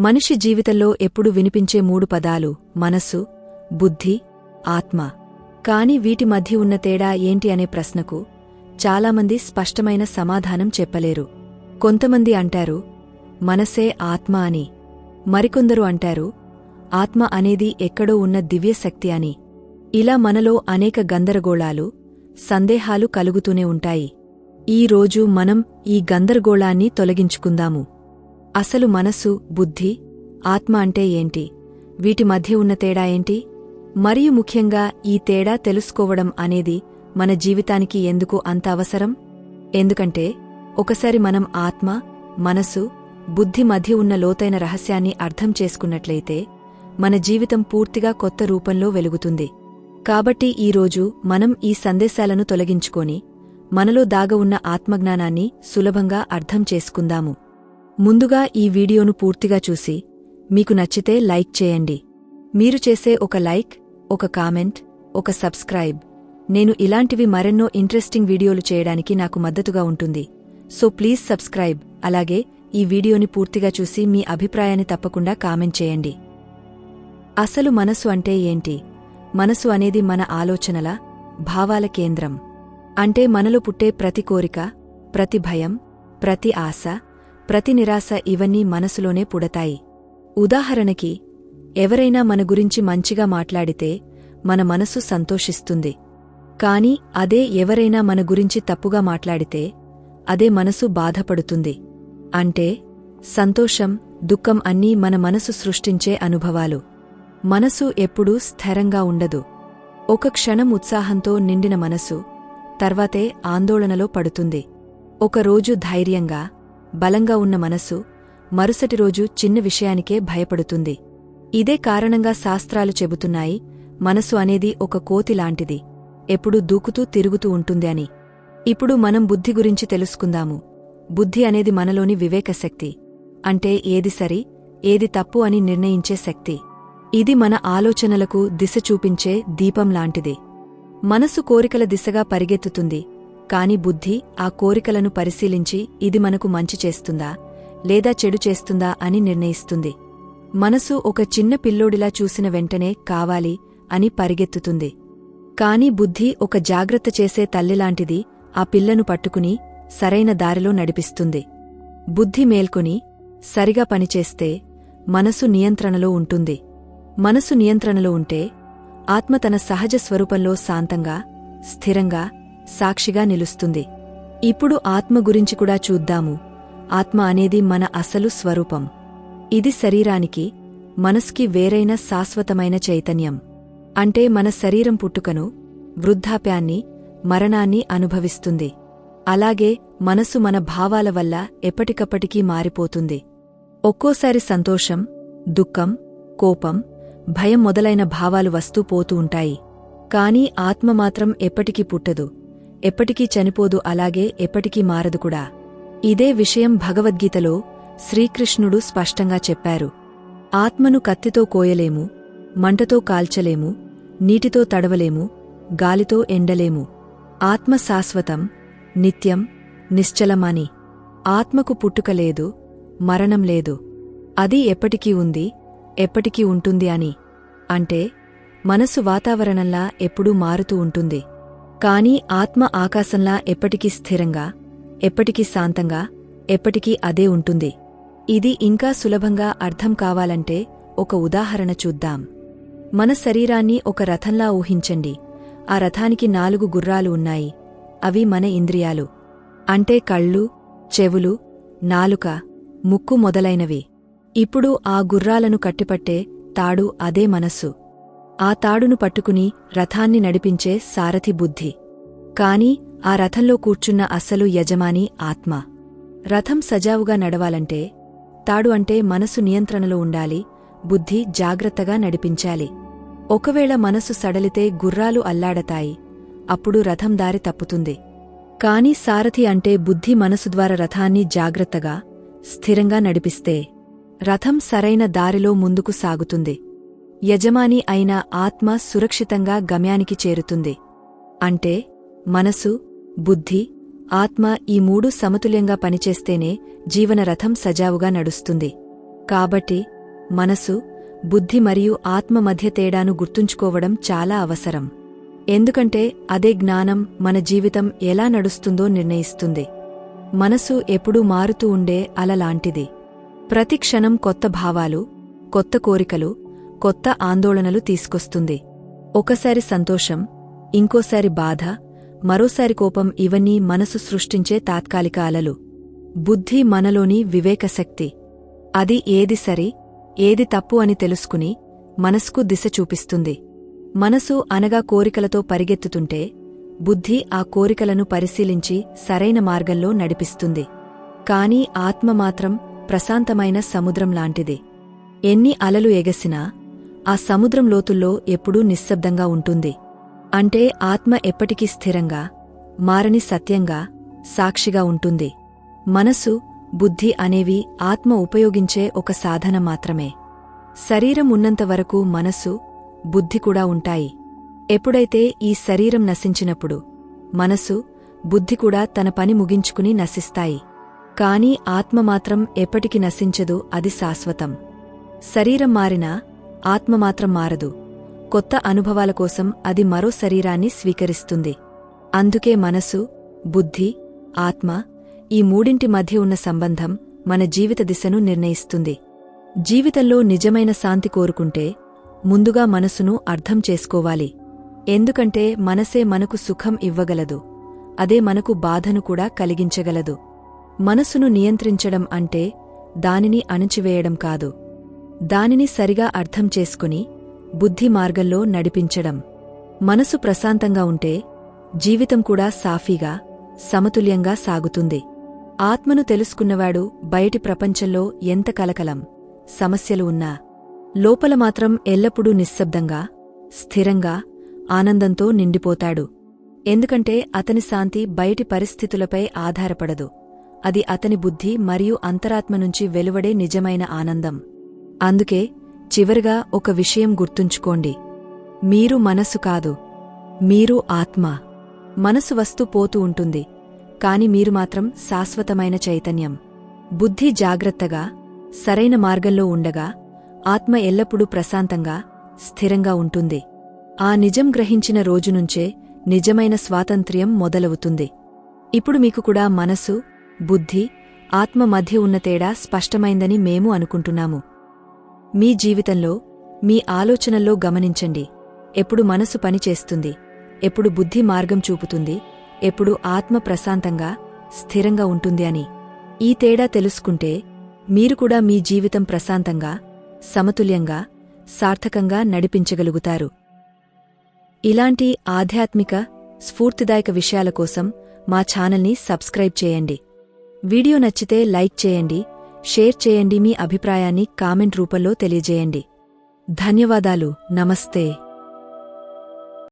మనిషి జీవితంలో ఎప్పుడు వినిపించే మూడు పదాలు మనస్సు బుద్ధి ఆత్మ. కాని వీటి మధ్య ఉన్న తేడా ఏంటి అనే ప్రశ్నకు చాలామంది స్పష్టమైన సమాధానం చెప్పలేరు. కొంతమంది అంటారు మనసే ఆత్మ అని. మరికొందరు అంటారు ఆత్మ అనేది ఎక్కడో ఉన్న దివ్యశక్తి అని. ఇలా మనలో అనేక గందరగోళాలు సందేహాలు కలుగుతూనే ఉంటాయి. ఈ రోజు మనం ఈ గందరగోళాన్ని తొలగించుకుందాము. అసలు మనస్సు బుద్ధి ఆత్మ అంటే ఏంటి? వీటి మధ్య ఉన్న తేడా ఏంటి? మరియు ముఖ్యంగా ఈ తేడా తెలుసుకోవడం అనేది మన జీవితానికి ఎందుకు అంత అవసరం? ఎందుకంటే ఒకసారి మనం ఆత్మ మనసు బుద్ధి మధ్య ఉన్న లోతైన రహస్యాన్ని అర్థం చేసుకున్నట్లయితే మన జీవితం పూర్తిగా కొత్త రూపంలో వెలుగుతుంది. కాబట్టి ఈరోజు మనం ఈ సందేశాలను తొలగించుకొని మనలో దాగ ఉన్న ఆత్మజ్ఞానాన్ని సులభంగా అర్థం చేసుకుందాము. ముందుగా ఈ వీడియోను పూర్తిగా చూసి మీకు నచ్చితే లైక్ చేయండి. మీరు చేసే ఒక లైక్ ఒక కామెంట్ ఒక సబ్స్క్రైబ్. నేను ఇలాంటివి మరెన్నో ఇంట్రెస్టింగ్ వీడియోలు చేయడానికి నాకు మద్దతుగా ఉంటుంది. So please subscribe. అలాగే ఈ వీడియోని పూర్తిగా చూసి మీ అభిప్రాయాన్ని తప్పకుండా కామెంట్ చేయండి. అసలు మనసు అంటే ఏంటి? మనసు అనేది మన ఆలోచనల భావాల కేంద్రం. అంటే మనలో పుట్టే ప్రతి కోరిక ప్రతి భయం ప్రతి ఆశ ప్రతి నిరాశ ఇవన్నీ మనసులోనే పుడతాయి. ఉదాహరణకి ఎవరైనా మన గురించి మంచిగా మాట్లాడితే మన మనసు సంతోషిస్తుంది. కాని అదే ఎవరైనా మన గురించి తప్పుగా మాట్లాడితే అదే మనసు బాధపడుతుంది. అంటే సంతోషం దుఃఖం అన్నీ మన మనసు సృష్టించే అనుభవాలు. మనసు ఎప్పుడూ స్థిరంగా ఉండదు. ఒక క్షణం ఉత్సాహంతో నిండిన మనసు తర్వాతే ఆందోళనలో పడుతుంది. ఒకరోజు ధైర్యంగా బలంగా ఉన్న మనస్సు మరుసటి రోజు చిన్న విషయానికే భయపడుతుంది. ఇదే కారణంగా శాస్త్రాలు చెబుతున్నాయి మనసు అనేది ఒక కోతి లాంటిది. ఎప్పుడూ దూకుతూ తిరుగుతూ ఉంటుంది అని. ఇప్పుడు మనం బుద్ధి గురించి తెలుసుకుందాము. బుద్ధి అనేది మనలోని వివేకశక్తి అంటే ఏది సరి ఏది తప్పు అని నిర్ణయించే శక్తి. ఇది మన ఆలోచనలకు దిశ చూపించే దీపం లాంటిది. మనసు కోరికల దిశగా పరిగెత్తుతుంది. కాని బుద్ధి ఆ కోరికలను పరిశీలించి ఇది మనకు మంచి చేస్తుందా? లేదా చెడు చేస్తుందా అని నిర్ణయిస్తుంది. మనసు ఒక చిన్న పిల్లోడిలా చూసిన వెంటనే కావాలి అని పరిగెత్తుతుంది. కాని బుద్ధి ఒక జాగ్రత్త చేసే తల్లిలాంటిది ఆ పిల్లను పట్టుకుని సరైన దారిలో నడిపిస్తుంది. బుద్ధి మేల్కొని సరిగా పనిచేస్తే మనసు నియంత్రణలో ఉంటుంది. మనసు నియంత్రణలో ఉంటే ఆత్మ తన సహజ స్వరూపంలో శాంతంగా స్థిరంగా సాక్షిగా నిలుస్తుంది. ఇప్పుడు ఆత్మ గురించి కూడా చూద్దాము. ఆత్మ అనేది మన అసలు స్వరూపం. ఇది శరీరానికి మనస్కి వేరైన శాశ్వతమైన చైతన్యం. అంటే మన శరీరం పుట్టుకను వృద్ధాప్యాన్ని మరణాన్ని అనుభవిస్తుంది. అలాగే మనసు మన భావాల వల్ల ఎప్పటికప్పటికీ మారిపోతుంది. ఒక్కోసారి సంతోషం దుఃఖం కోపం భయం మొదలైన భావాలు వస్తూ పోతూ ఉంటాయి. కాని ఆత్మ మాత్రం ఎప్పటికీ పుట్టదు. ఎప్పటికీ చనిపోదు అలాగే ఎప్పటికీ మారదు కూడా. ఇదే విషయం భగవద్గీతలో శ్రీకృష్ణుడు స్పష్టంగా చెప్పారు. ఆత్మను కత్తితో కోయలేము మంటతో కాల్చలేము నీటితో తడవలేము గాలితో ఎండలేము. ఆత్మ శాశ్వతం నిత్యం నిశ్చలమని. ఆత్మకు పుట్టుక లేదు మరణం లేదు. అది ఎప్పటికీ ఉంది ఎప్పటికీ ఉంటుంది అని. అంటే మనసు వాతావరణంలా ఎప్పుడూ మారుతూ ఉంటుంది. కాని ఆత్మ ఆకాశంలా ఎప్పటికీ స్థిరంగా ఎప్పటికీ శాంతంగా ఎప్పటికీ అదే ఉంటుంది. ఇది ఇంకా సులభంగా అర్థం కావాలంటే ఒక ఉదాహరణ చూద్దాం. మన శరీరాన్ని ఒక రథంలా ఊహించండి. ఆ రథానికి నాలుగు గుర్రాలు ఉన్నాయి. అవి మన ఇంద్రియాలు. అంటే కళ్ళు చెవులు నాలుక ముక్కు మొదలైనవి. ఇప్పుడు ఆ గుర్రాలను కట్టిపట్టే తాడు అదే మనస్సు. ఆ తాడును పట్టుకుని రథాన్ని నడిపించే సారథి బుద్ధి. కాని ఆ రథంలో కూర్చున్న అస్సలు యజమాని ఆత్మ. రథం సజావుగా నడవాలంటే తాడు అంటే మనసు నియంత్రణలో ఉండాలి బుద్ధి జాగ్రత్తగా నడిపించాలి. ఒకవేళ మనసు సడలితే గుర్రాలు అల్లాడతాయి అప్పుడు రథం దారి తప్పుతుంది. కాని సారథి అంటే బుద్ధి మనసు ద్వారా రథాన్ని జాగ్రత్తగా స్థిరంగా నడిపిస్తే రథం సరైన దారిలో ముందుకు సాగుతుంది. యజమాని అయిన ఆత్మ సురక్షితంగా గమ్యానికి చేరుతుంది. అంటే మనసు బుద్ధి ఆత్మ ఈ మూడు సమతుల్యంగా పనిచేస్తేనే జీవనరథం సజావుగా నడుస్తుంది. కాబట్టి మనసు బుద్ధి మరియు ఆత్మ మధ్య తేడాను గుర్తుంచుకోవడం చాలా అవసరం. ఎందుకంటే అదే జ్ఞానం మన జీవితం ఎలా నడుస్తుందో నిర్ణయిస్తుంది. మనసు ఎప్పుడూ మారుతూ ఉండే అలలాంటిది. ప్రతి క్షణం కొత్త భావాలు కొత్త కోరికలు కొత్త ఆందోళనలు తీసుకొస్తుంది. ఒకసారి సంతోషం ఇంకోసారి బాధ మరోసారి కోపం ఇవన్నీ మనసు సృష్టించే తాత్కాలిక అలలు. బుద్ధి మనలోని వివేకశక్తి అది ఏది సరి ఏది తప్పు అని తెలుసుకుని మనసుకు దిశ చూపిస్తుంది. మనసు అనగా కోరికలతో పరిగెత్తుతుంటే బుద్ధి ఆ కోరికలను పరిశీలించి సరైన మార్గంలో నడిపిస్తుంది. కాని ఆత్మ మాత్రం ప్రశాంతమైన సముద్రం లాంటిది. ఎన్ని అలలు ఎగసినా ఆ సముద్రం లోతుల్లో ఎప్పుడూ నిశ్శబ్దంగా ఉంటుంది. అంటే ఆత్మ ఎప్పటికీ స్థిరంగా మారని సత్యంగా సాక్షిగా ఉంటుంది. మనసు బుద్ధి అనేవి ఆత్మ ఉపయోగించే ఒక సాధన మాత్రమే. శరీరం ఉన్నంతవరకు మనసు బుద్ధి కూడా ఉంటాయి. ఎప్పుడైతే ఈ శరీరం నశించినప్పుడు మనసు బుద్ధి కూడా తన పని ముగించుకుని నశిస్తాయి. కాని ఆత్మ మాత్రం ఎప్పటికి నశించదు అది శాశ్వతం. శరీరం మారినా ఆత్మ మాత్రం మారదు. కొత్త అనుభవాల కోసం అది మరో శరీరాన్ని స్వీకరిస్తుంది. అందుకే మనసు బుద్ధి ఆత్మ ఈ మూడింటి మధ్య ఉన్న సంబంధం మన జీవిత దిశను నిర్ణయిస్తుంది. జీవితంలో నిజమైన శాంతి కోరుకుంటే ముందుగా మనసును అర్థం చేసుకోవాలి. ఎందుకంటే మనసే మనకు సుఖం ఇవ్వగలదు. అదే మనకు బాధను కూడా కలిగించగలదు. మనసును నియంత్రించడం అంటే దానిని అణచివేయడం కాదు. దానిని సరిగా అర్థం చేసుకుని బుద్ధి మార్గంలో నడిపించడం. మనసు ప్రశాంతంగా ఉంటే జీవితం కూడా సాఫీగా సమతుల్యంగా సాగుతుంది. ఆత్మను తెలుసుకున్నవాడు బయటి ప్రపంచంలో ఎంత కలకలం సమస్యలు ఉన్నా లోపల మాత్రం ఎల్లప్పుడూ నిశ్శబ్దంగా స్థిరంగా ఆనందంతో నిండిపోతాడు. ఎందుకంటే అతని శాంతి బయటి పరిస్థితులపై ఆధారపడదు. అది అతని బుద్ధి మరియు అంతరాత్మ నుంచి వెలువడే నిజమైన ఆనందం. అందుకే చివరిగా ఒక విషయం గుర్తుంచుకోండి. మీరు మనసు కాదు మీరు ఆత్మ. మనసు వస్తూ పోతూ ఉంటుంది కాని మీరు మాత్రం శాశ్వతమైన చైతన్యం. బుద్ధి జాగ్రత్తగా సరైన మార్గంలో ఉండగా ఆత్మ ఎల్లప్పుడూ ప్రశాంతంగా స్థిరంగా ఉంటుంది. ఆ నిజం గ్రహించిన రోజునుంచే నిజమైన స్వాతంత్ర్యం మొదలవుతుంది. ఇప్పుడు మీకు కూడా మనసు బుద్ధి ఆత్మ మధ్య ఉన్న తేడా స్పష్టమైందని మేము అనుకుంటున్నాము. మీ జీవితంలో మీ ఆలోచనల్లో గమనించండి. ఎప్పుడు మనసు పనిచేస్తుంది ఎప్పుడు బుద్ధి మార్గం చూపుతుంది. ఎప్పుడు ఆత్మ ప్రశాంతంగా స్థిరంగా ఉంటుంది అని. ఈ తేడా తెలుసుకుంటే మీరు కూడా మీ జీవితం ప్రశాంతంగా సమతుల్యంగా సార్థకంగా నడిపించగలుగుతారు. ఇలాంటి ఆధ్యాత్మిక స్ఫూర్తిదాయక విషయాల కోసం మా ఛానల్ని సబ్స్క్రైబ్ చేయండి. వీడియో నచ్చితే లైక్ చేయండి. షేర్ చేయండి మీ అభిప్రాయాన్ని కామెంట్ రూపంలో తెలియజేయండి. ధన్యవాదాలు. నమస్తే.